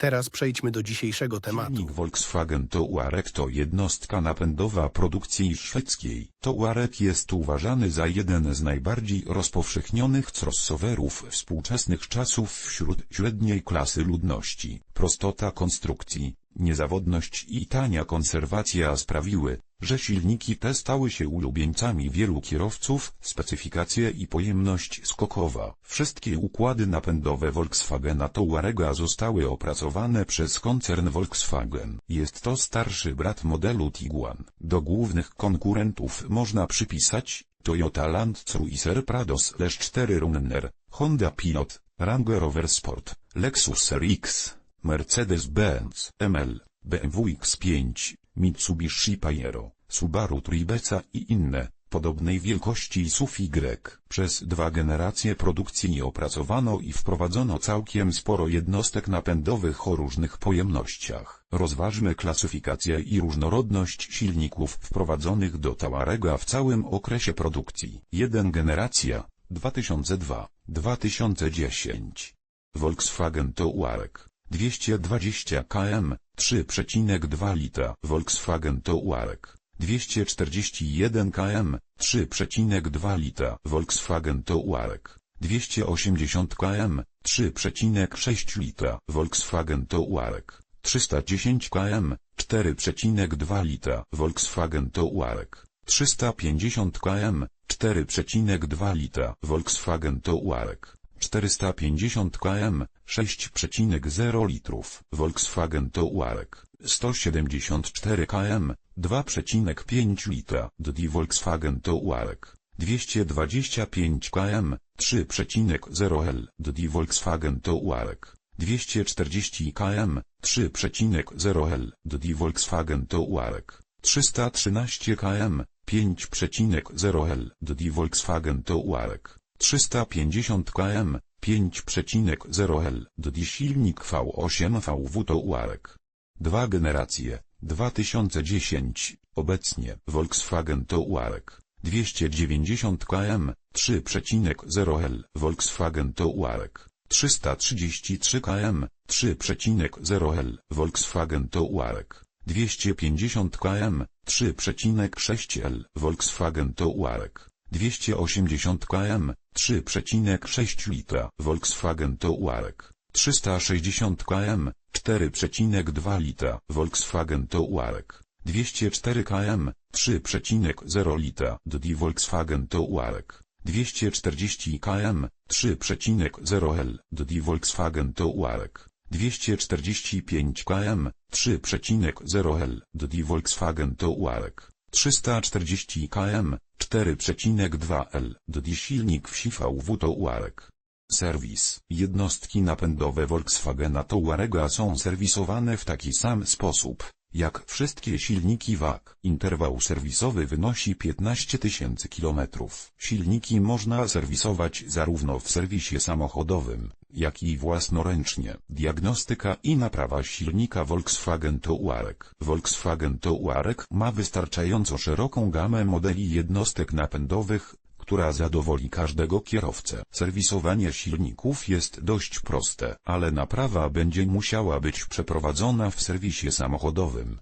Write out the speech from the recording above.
Teraz przejdźmy do dzisiejszego tematu. Silnik Volkswagen Touareg to jednostka napędowa produkcji szwedzkiej. Touareg jest uważany za jeden z najbardziej rozpowszechnionych crossoverów współczesnych czasów wśród średniej klasy ludności. Prostota konstrukcji, niezawodność i tania konserwacja sprawiły, że silniki te stały się ulubieńcami wielu kierowców, specyfikacje i pojemność skokowa. Wszystkie układy napędowe Volkswagena Touarega zostały opracowane przez koncern Volkswagen. Jest to starszy brat modelu Tiguan. Do głównych konkurentów można przypisać Toyota Land Cruiser Prado 4 Runner, Honda Pilot, Ranger Rover Sport, Lexus RX, Mercedes-Benz, ML, BMW X5, Mitsubishi Pajero, Subaru Tribeca i inne, podobnej wielkości SUV Y. Przez dwa generacje produkcji opracowano i wprowadzono całkiem sporo jednostek napędowych o różnych pojemnościach. Rozważmy klasyfikację i różnorodność silników wprowadzonych do Touarega w całym okresie produkcji. 1 generacja, 2002, 2010. Volkswagen Touareg. 220 km, 3,2 litra. Volkswagen Touareg. 241 km, 3,2 litra. Volkswagen Touareg. 280 km, 3,6 litra. Volkswagen Touareg. 310 km, 4,2 litra. Volkswagen Touareg. 350 km, 4,2 litra. Volkswagen Touareg. 450 km, 6,0 litrów. Volkswagen Touareg. 174 km, 2,5 litra. Dodi Volkswagen Touareg. 225 km, 3,0 L. Dodi Volkswagen Touareg. 240 km, 3,0 L. Dodi Volkswagen Touareg. 313 km, 5,0 L. Dodi Volkswagen Touareg. 350 km, 5,0 L. Dodi silnik V8 VW Touareg. Dwa generacje, 2010, obecnie Volkswagen Touareg. 290 km, 3,0 L. Volkswagen Touareg. 333 km, 3,0 L. Volkswagen Touareg. 250 km, 3,6 L. Volkswagen Touareg. 280 km, 3,6 litra. Volkswagen Touareg. 360 km, 4,2 litra. Volkswagen Touareg. 204 km, 3,0 litra. Dodi Volkswagen Touareg. 240 km, 3,0 L. Dodi Volkswagen Touareg. 245 km, 3,0 L. Dodi Volkswagen Touareg. 340 km, 4,2 L. Dodi silnik wsi VW Touareg. Serwis. Jednostki napędowe Volkswagena Touarega są serwisowane w taki sam sposób, jak wszystkie silniki WAG. Interwał serwisowy wynosi 15 tysięcy kilometrów. Silniki można serwisować zarówno w serwisie samochodowym, jak i własnoręcznie. Diagnostyka i naprawa silnika Volkswagen Touareg. Volkswagen Touareg ma wystarczająco szeroką gamę modeli jednostek napędowych, która zadowoli każdego kierowcę. Serwisowanie silników jest dość proste, ale naprawa będzie musiała być przeprowadzona w serwisie samochodowym.